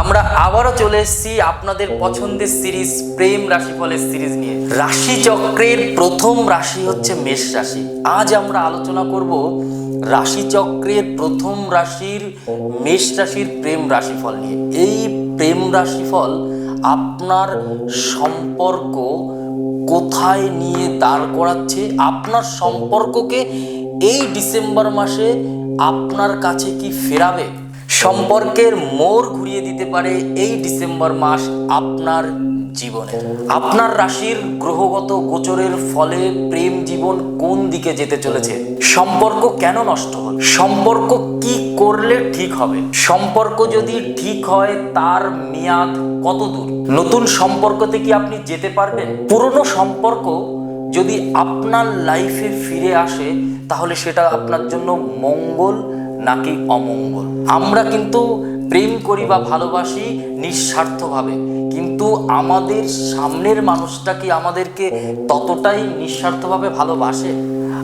আমরা আবারও চলে এসেছি আপনাদের পছন্দের সিরিজ, প্রেম রাশিফলের সিরিজ নিয়ে। রাশি চক্রের প্রথম রাশি হচ্ছে মেষ রাশি। আজ আমরা আলোচনা করব রাশি চক্রের প্রথম রাশির, মেষ রাশির প্রেম রাশিফল নিয়ে। এই প্রেম রাশিফল আপনার সম্পর্ক কোথায় নিয়ে দাঁড় করাচ্ছে? আপনার সম্পর্ককে এই ডিসেম্বর মাসে আপনার কাছে কি ফেরাবে? সম্পর্কের মোড় ঘুরিয়ে দিতে পারে এই ডিসেম্বর মাস আপনার জীবনে। আপনার রাশির গ্রহগত গোচরের ফলে প্রেম জীবন কোন দিকে যেতে চলেছে? সম্পর্ক কেন নষ্ট হল? সম্পর্ক কি করলে ঠিক হবে? সম্পর্ক যদি ঠিক হয়, তার মেয়াদ কত দূর? নতুন সম্পর্কতে কি আপনি যেতে পারবেন? পুরনো সম্পর্ক যদি আপনার লাইফে ফিরে আসে, তাহলে সেটা আপনার জন্য মঙ্গল নাকি অমঙ্গল? আমরা কিন্তু প্রেম করি বা ভালোবাসি নিঃস্বার্থভাবে। কিন্তু আমাদের সামনের মানুষটা কি আমাদেরকে ততটাই নিঃস্বার্থভাবে ভালোবাসে?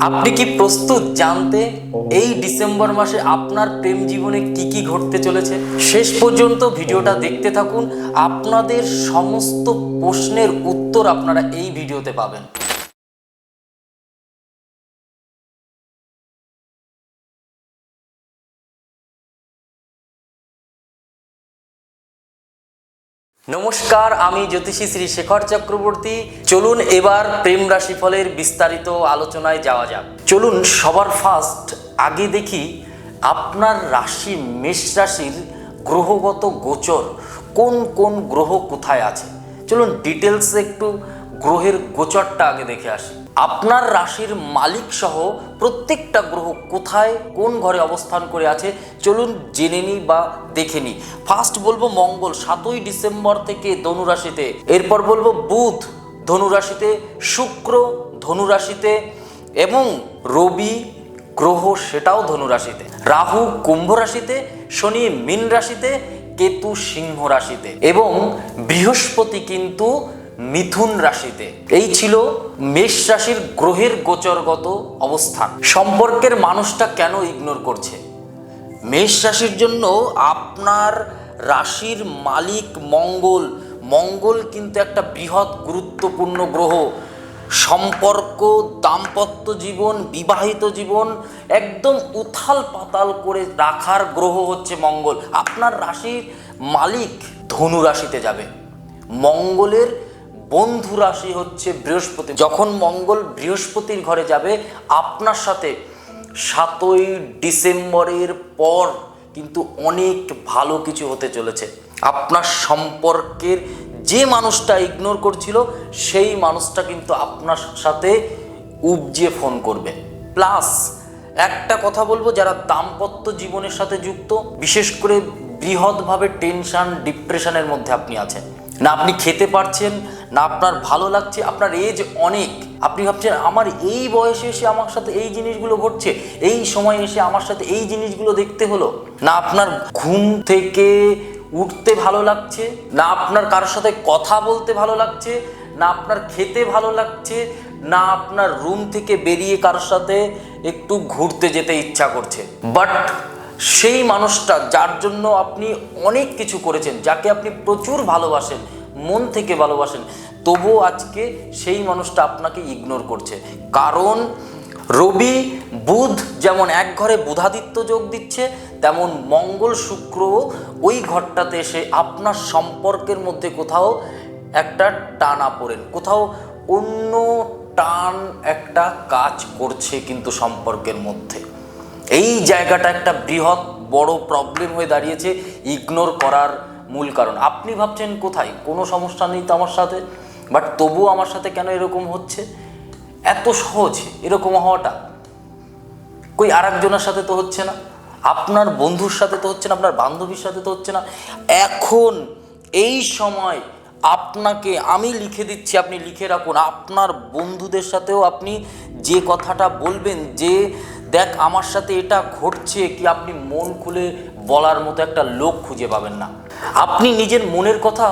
আপনি কি প্রস্তুত জানতে এই ডিসেম্বর মাসে আপনার প্রেম জীবনে কি কি ঘটতে চলেছে? শেষ পর্যন্ত ভিডিওটা দেখতে থাকুন। আপনাদের সমস্ত প্রশ্নের উত্তর আপনারা এই ভিডিওতে পাবেন। নমস্কার, আমি জ্যোতিষী শ্রী শেখর চক্রবর্তী। চলুন এবার প্রেম রাশিফলের বিস্তারিত আলোচনায় যাওয়া যাক। চলুন সবার ফার্স্ট আগে দেখি আপনার রাশি মেষ রাশির গ্রহগত গোচর। কোন কোন গ্রহ কোথায় আছে? চলুন ডিটেলসে একটু গ্রহের গোচরটা আগে দেখে আসি। আপনার রাশির মালিক সহ প্রত্যেকটা গ্রহ কোথায়, কোন ঘরে অবস্থান করে আছে, চলুন জেনে নিই বা দেখে নিই। ফার্স্ট বলব মঙ্গল, সাতই ডিসেম্বর থেকে ধনুরাশিতে। এরপর বলব বুধ, ধনুরাশিতে। শুক্র, ধনুরাশিতে। এবং রবি গ্রহ, সেটাও ধনুরাশিতে। রাহু কুম্ভ রাশিতে, শনি মীন রাশিতে, কেতু সিংহ রাশিতে। এবং বৃহস্পতি কিন্তু মিথুন রাশিতে। এই ছিল মেষ রাশির গ্রহের গোচরগত অবস্থান। সম্পর্কের মানুষটা কেন ইগনোর করছে? মেষ রাশির জন্য আপনার রাশির মালিক মঙ্গল। মঙ্গল কিন্তু একটা বৃহৎ গুরুত্বপূর্ণ গ্রহ। সম্পর্ক, দাম্পত্য জীবন, বিবাহিত জীবন একদম উথাল পাতাল করে রাখার গ্রহ হচ্ছে মঙ্গল। আপনার রাশির মালিক ধনু রাশিতে যাবে। মঙ্গলের বন্ধু রাশি হচ্ছে বৃহস্পতি। যখন মঙ্গল বৃহস্পতির ঘরে যাবে, আপনার সাথে সাতই ডিসেম্বরের পর কিন্তু অনেক ভালো কিছু হতে চলেছে। আপনার সম্পর্কের যে মানুষটা ইগনোর করছিল, সেই মানুষটা কিন্তু আপনার সাথে উপজে ফোন করবে। প্লাস একটা কথা বলব, যারা দাম্পত্য জীবনের সাথে যুক্ত, বিশেষ করে বৃহৎভাবে টেনশন, ডিপ্রেশনের মধ্যে আপনি আছেন। না আপনি খেতে পারছেন, না আপনার ভালো লাগছে, আপনার এজ অনেক। আপনি ভাবছেন, আমার এই বয়সে এসে আমার সাথে এই জিনিসগুলো ঘটছে, এই সময় এসে আমার সাথে এই জিনিসগুলো দেখতে হলো? না আপনার ঘুম থেকে উঠতে ভালো লাগছে, না আপনার কারোর সাথে কথা বলতে ভালো লাগছে, না আপনার খেতে ভালো লাগছে, না আপনার রুম থেকে বেরিয়ে কারোর সাথে একটু ঘুরতে যেতে ইচ্ছা করছে। বাট সেই মানুষটা যার জন্য আপনি অনেক কিছু করেছেন, যাকে আপনি প্রচুর ভালোবাসেন, মন থেকে ভালোবাসেন, তবুও আজকে সেই মানুষটা আপনাকে ইগনোর করছে। কারণ রবি, বুধ যেমন এক ঘরে বুধাদিত্য যোগ দিচ্ছে, তেমন মঙ্গল শুক্র ওই ঘরটাতে এসে আপনার সম্পর্কের মধ্যে কোথাও একটা টানা পড়েন, কোথাও অন্য টান একটা কাজ করছে কিন্তু সম্পর্কের মধ্যে। এই জায়গাটা একটা বৃহৎ, বড় প্রবলেম হয়ে দাঁড়িয়েছে ইগনোর করার মূল কারণ। আপনি ভাবছেন কোথায়? কোনো সমস্যা নেই তো আমার সাথে? বাট তবুও আমার সাথে কেন এরকম হচ্ছে? এত সহজ এরকম হওয়াটা? কই আর একজনের সাথে তো হচ্ছে না। আপনার বন্ধুর সাথে তো হচ্ছে না, আপনার বান্ধবীর সাথে তো হচ্ছে না। এখন এই সময় আপনাকে আমি লিখে দিচ্ছি, আপনি লিখে রাখুন। আপনার বন্ধুদের সাথেও আপনি যে কথাটা বলবেন, যে দেখ, আমার সাথে এটা ঘটছে কি আপনি মন খুলে বলার মতো একটা লোক খুঁজে পাবেন না। আপনি নিজের মনের কথা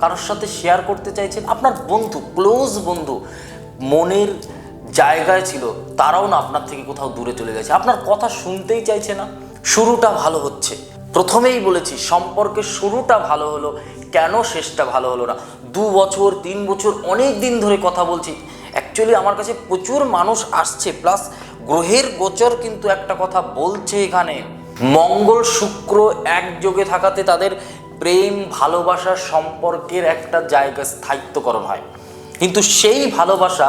কারোর সাথে শেয়ার করতে চাইছেন, আপনার বন্ধু ক্লোজ বন্ধু, মনের জায়গায় ছিল, তারাও না আপনার থেকে কোথাও দূরে চলে গেছে। আপনার কথা শুনতেই চাইছে না, শুরুটা ভালো হচ্ছে। প্রথমেই বলেছি, সম্পর্কের শুরুটা ভালো হলো, কেন শেষটা ভালো হলো না? দু বছর, তিন বছর, অনেক দিন ধরে কথা বলছি। অ্যাকচুয়ালি আমার কাছে প্রচুর মানুষ আসছে প্লাস গ্রহের গোচর কিন্তু একটা কথা বলছে এখানে। মঙ্গল শুক্র একযোগে থাকাতে তাদের প্রেম, ভালোবাসা সম্পর্কের একটা জায়গা স্থায়িত্বকরণ হয় কিন্তু সেই ভালোবাসা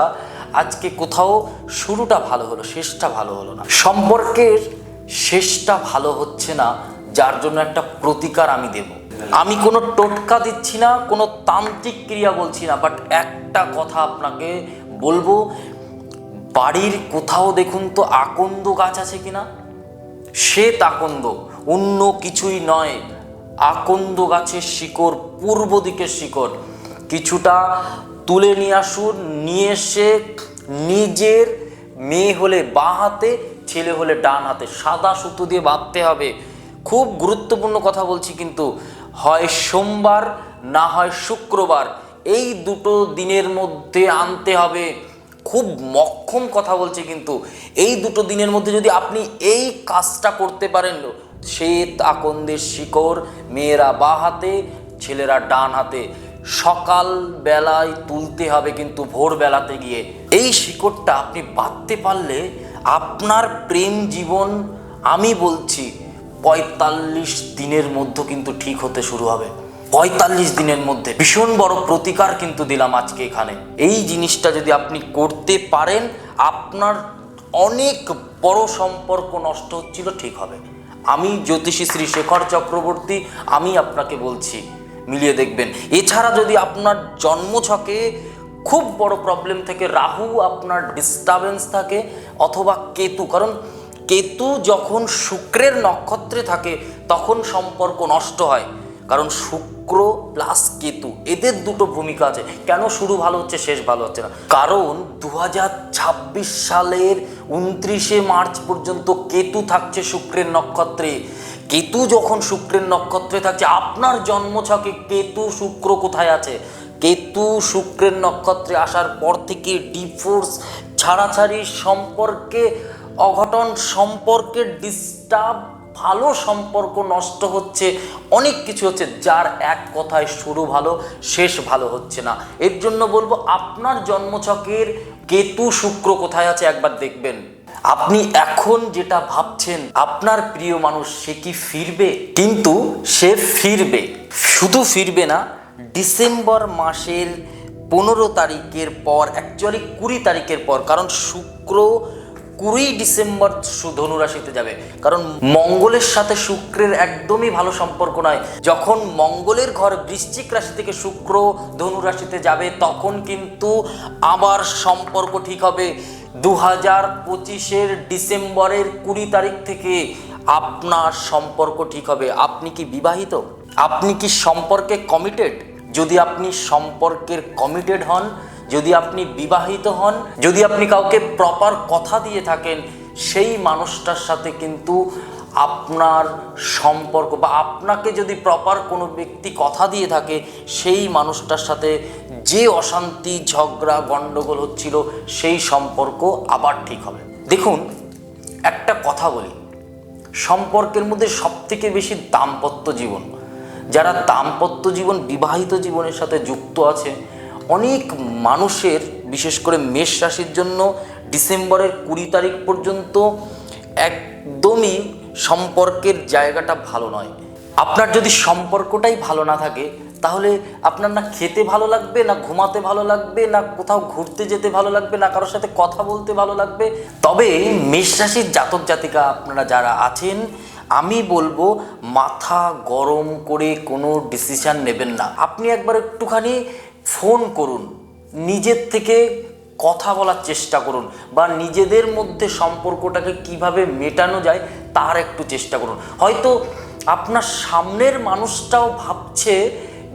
আজকে কোথাও শুরুটা ভালো হলো, শেষটা ভালো হলো না। সম্পর্কের শেষটা ভালো হচ্ছে না, যার জন্য একটা প্রতিকার আমি দেব। আমি কোনো টোটকা দিচ্ছি না, কোনো তান্ত্রিক ক্রিয়া বলছি না বাট একটা কথা আপনাকে বলব বাড়ির কোথাও দেখুন তো আকন্দ গাছ আছে কিনা? শ্বেত আকন্দ, অন্য কিছুই নয়। আকন্দ গাছের শিকড়, পূর্ব দিকের শিকড়। কিছুটা তুলে নিয়ে আসুন, নিয়ে এসে নিজের মেয়ে হলে বাঁ হাতে, ছেলে হলে ডান হাতে। সাদা সুতো দিয়ে বাঁধতে হবে। খুব গুরুত্বপূর্ণ কথা বলছি কিন্তু, হয় সোমবার না হয় শুক্রবার। এই দুটো দিনের মধ্যে আনতে হবে। খুব মক্ষম কথা বলছে কিন্তু এই দুটো দিনের মধ্যে যদি আপনি এই কাজটা করতে পারেন, শ্বেত আকন্দের শিকড়, মেয়েরা বা হাতে, ছেলেরা ডান হাতে, সকাল বেলায় তুলতে হবে কিন্তু ভোর বেলাতে গিয়ে। এই শিকড়টা আপনি বাঁধতে পারলে আপনার প্রেম জীবন, আমি বলছি, পঁয়তাল্লিশ দিনের মধ্যে কিন্তু ঠিক হতে শুরু হবে। পঁয়তাল্লিশ দিনের মধ্যে ভীষণ বড় প্রতিকার কিন্তু দিলাম আজকে এখানে। এই জিনিসটা যদি আপনি করতে পারেন, আপনার অনেক বড় সম্পর্ক নষ্ট হচ্ছিল, ঠিক হবে। আমি জ্যোতিষী শ্রী শেখর চক্রবর্তী, আমি আপনাকে বলছি, মিলিয়ে দেখবেন। এছাড়া যদি আপনার জন্মছকে খুব বড় প্রবলেম থেকে রাহু আপনার ডিস্টারবেন্স থাকে অথবা কেতু, কারণ কেতু যখন শুক্রের নক্ষত্রে থাকে, তখন সম্পর্ক নষ্ট হয়। কারণ শুক্র প্লাস কেতু, এদের দুটো ভূমিকা আছে। কেন শুরু ভালো হচ্ছে, শেষ ভালো হচ্ছে না? কারণ দু হাজার ছাব্বিশ সালের উনত্রিশে মার্চ পর্যন্ত কেতু থাকছে শুক্রের নক্ষত্রে। কেতু যখন শুক্রের নক্ষত্রে থাকছে, আপনার জন্মছকে কেতু, শুক্র কোথায় আছে? কেতু শুক্রের নক্ষত্রে আসার পর থেকে ডিফোর্স ছাড়াছাড়ি সম্পর্কে, অঘটন সম্পর্কে ডিস্টার্ব ভালো সম্পর্ক নষ্ট হচ্ছে, অনেক কিছু হচ্ছে যার এক কথায় শুরু ভালো, শেষ ভালো হচ্ছে না। এর জন্য বলব আপনার জন্মছকের কেতু শুক্র কোথায় আছে একবার দেখবেন। আপনি এখন যেটা ভাবছেন, আপনার প্রিয় মানুষ সে কি ফিরবে? কিন্তু সে ফিরবে, শুধু ফিরবে না, ডিসেম্বর মাসের পনেরো তারিখের পর অ্যাকচুয়ালি কুড়ি তারিখের পর, কারণ শুক্র কুড়ি ডিসেম্বর ধনুরাশিতে যাবে। কারণ মঙ্গলের সাথে শুক্রের একদমই ভালো সম্পর্ক নয়। যখন মঙ্গলের ঘর বৃশ্চিক রাশি থেকে শুক্র ধনুরাশিতে যাবে, তখন কিন্তু আবার সম্পর্ক ঠিক হবে। দু হাজার পঁচিশের ডিসেম্বরের কুড়ি তারিখ থেকে আপনার সম্পর্ক ঠিক হবে। আপনি কি বিবাহিত? আপনি কি সম্পর্কে কমিটেড যদি আপনি সম্পর্কের কমিটেড হন যদি আপনি বিবাহিত হন, যদি আপনি কাউকে প্রপার কথা দিয়ে থাকেন, সেই মানুষটার সাথে কিন্তু আপনার সম্পর্ক বা আপনাকে যদি প্রপার কোনো ব্যক্তি কথা দিয়ে থাকে, সেই মানুষটার সাথে যে অশান্তি, ঝগড়া গণ্ডগোল হচ্ছিল, সেই সম্পর্ক আবার ঠিক হবে। দেখুন, একটা কথা বলি। সম্পর্কের মধ্যে সবথেকে বেশি দাম্পত্য জীবন, যারা দাম্পত্য জীবন, বিবাহিত জীবনের সাথে যুক্ত আছে অনেক মানুষের, বিশেষ করে মেষ রাশির জন্য ডিসেম্বরের কুড়ি তারিখ পর্যন্ত একদমই সম্পর্কের জায়গাটা ভালো নয়। আপনার যদি সম্পর্কটাই ভালো না থাকে, তাহলে আপনার না খেতে ভালো লাগবে, না ঘুমাতে ভালো লাগবে, না কোথাও ঘুরতে যেতে ভালো লাগবে, না কারোর সাথে কথা বলতে ভালো লাগবে। তবে মেষ রাশির জাতক জাতিকা আপনারা যারা আছেন, আমি বলব মাথা গরম করে কোনো ডিসিশন নেবেন না। আপনি একবার একটুখানি ফোন করুন, নিজের থেকে কথা বলার চেষ্টা করুন বা নিজেদের মধ্যে সম্পর্কটাকে কীভাবে মেটানো যায় তার একটু চেষ্টা করুন। হয়তো আপনার সামনের মানুষটাও ভাবছে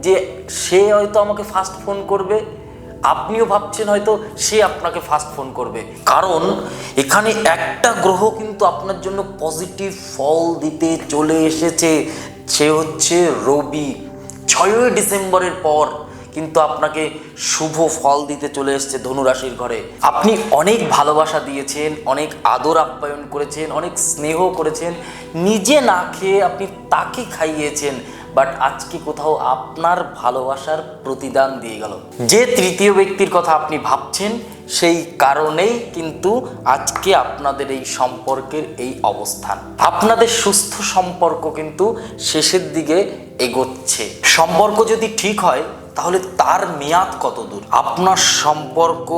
যে সে হয়তো আমাকে ফার্স্ট ফোন করবে, আপনিও ভাবছেন হয়তো সে আপনাকে ফার্স্ট ফোন করবে। কারণ এখানে একটা গ্রহ কিন্তু আপনার জন্য পজিটিভ ফল দিতে চলে এসেছে, সে হচ্ছে রবি। ছয়ই ডিসেম্বরের পর কিন্তু আপনাকে শুভ ফল দিতে চলে এসছে ধনুরাশির ঘরে। আপনি অনেক ভালোবাসা দিয়েছেন, অনেক আদর আপ্যায়ন করেছেন, অনেক স্নেহ করেছেন, নিজে না খেয়ে আপনি তাকে খাইয়েছেন, বাট আজকে কোথাও আপনার ভালোবাসার প্রতিদান দিয়ে গেল। যে তৃতীয় ব্যক্তির কথা আপনি ভাবছেন, সেই কারণেই কিন্তু আজকে আপনাদের এই সম্পর্কের এই অবস্থান। আপনাদের সুস্থ সম্পর্ক কিন্তু শেষের দিকে এগোচ্ছে। সম্পর্ক যদি ঠিক হয় তাহলে তার মেয়াদ কত দূর? আপনার সম্পর্ক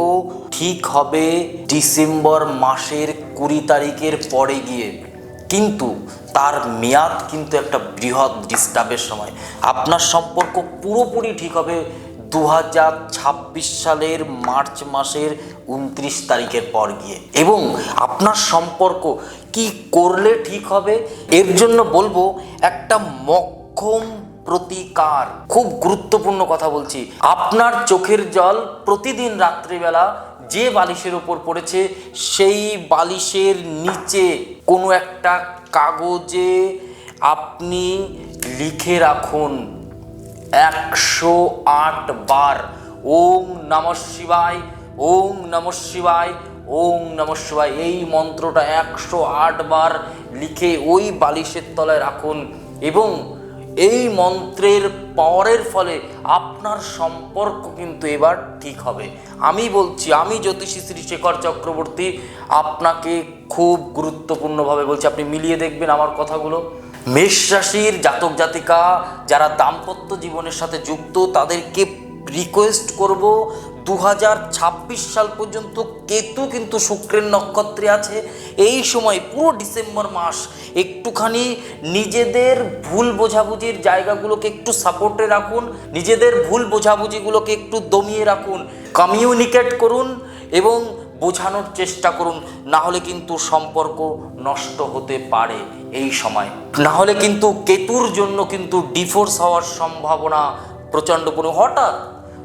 ঠিক হবে ডিসেম্বর মাসের কুড়ি তারিখের পরে গিয়ে। কিন্তু তার মেয়াদ কিন্তু একটা বৃহৎ ডিস্টার্বের সময়। আপনার সম্পর্ক পুরোপুরি ঠিক হবে দু হাজার ছাব্বিশ সালের মার্চ মাসের উনত্রিশ তারিখের পর গিয়ে। এবং আপনার সম্পর্ক কি করলে ঠিক হবে? এর জন্য বলব একটা মক্ষম প্রতিকার। খুব গুরুত্বপূর্ণ কথা বলছি। আপনার চোখের জল প্রতিদিন রাত্রিবেলা যে বালিশের ওপর পড়েছে, সেই বালিশের নিচে কোনো একটা কাগজে আপনি লিখে রাখুন। একশো আট বার, ওম নম শিবায়, ওম নম শিবায়, ওম নম শিবায়। এই মন্ত্রটা একশো আট বার লিখে ওই বালিশের তলায় রাখুন এবং এই মন্ত্রের পাওয়ারের ফলে আপনার সম্পর্ক কিন্তু এবার ঠিক হবে। আমি বলছি, আমি জ্যোতিষী শ্রী শেখর চক্রবর্তী, আপনাকে খুব গুরুত্বপূর্ণভাবে বলছি, আপনি মিলিয়ে দেখবেন আমার কথাগুলো। মেষ রাশির জাতক জাতিকা যারা দাম্পত্য জীবনের সাথে যুক্ত, তাদেরকে রিকোয়েস্ট করব দু হাজার ছাব্বিশ সাল পর্যন্ত কেতু কিন্তু শুক্রের নক্ষত্রে আছে। এই সময় পুরো ডিসেম্বর মাস একটুখানি নিজেদের ভুল বোঝাবুঝির জায়গাগুলোকে একটু সাপোর্টে রাখুন, নিজেদের ভুল বোঝাবুঝিগুলোকে একটু দমিয়ে রাখুন কমিউনিকেট করুন এবং বোঝানোর চেষ্টা করুন। না হলে কিন্তু সম্পর্ক নষ্ট হতে পারে এই সময়। না হলে কিন্তু কেতুর জন্য কিন্তু ডিভোর্স হওয়ার সম্ভাবনা প্রচণ্ড পরিমাণ। হঠাৎ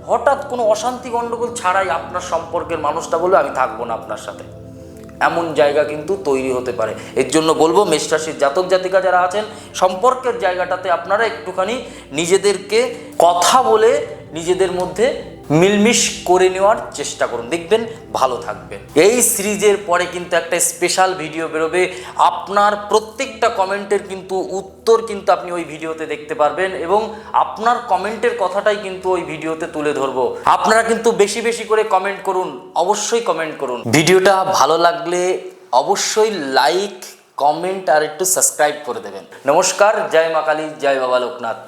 হঠাৎ কোনো অশান্তি গণ্ডগোল ছাড়াই আপনার সম্পর্কের মানুষটা বলে আমি থাকব না আপনার সাথে। এমন জায়গা কিন্তু তৈরি হতে পারে। এর জন্য বলব মেষরাশির জাতক জাতিকা যারা আছেন, সম্পর্কের জায়গাটাতে আপনারা একটুখানি নিজেদেরকে কথা বলে নিজেদের মধ্যে মিলমিশ করে নেওয়ার চেষ্টা করুন। দেখবেন ভালো থাকবেন এই সিরিজের পরে কিন্তু একটা স্পেশাল ভিডিও বেরোবে। আপনার প্রত্যেকটা কমেন্টের কিন্তু উত্তর কিন্তু আপনি ওই ভিডিওতে দেখতে পারবেন এবং আপনার কমেন্টের কথাটাই কিন্তু ওই ভিডিওতে তুলে ধরবো। আপনারা কিন্তু বেশি বেশি করে কমেন্ট করুন, অবশ্যই কমেন্ট করুন। ভিডিওটা ভালো লাগলে অবশ্যই লাইক কমেন্ট আর একটু সাবস্ক্রাইব করে দেবেন। নমস্কার, জয় মা কালী, জয় বাবা লোকনাথ।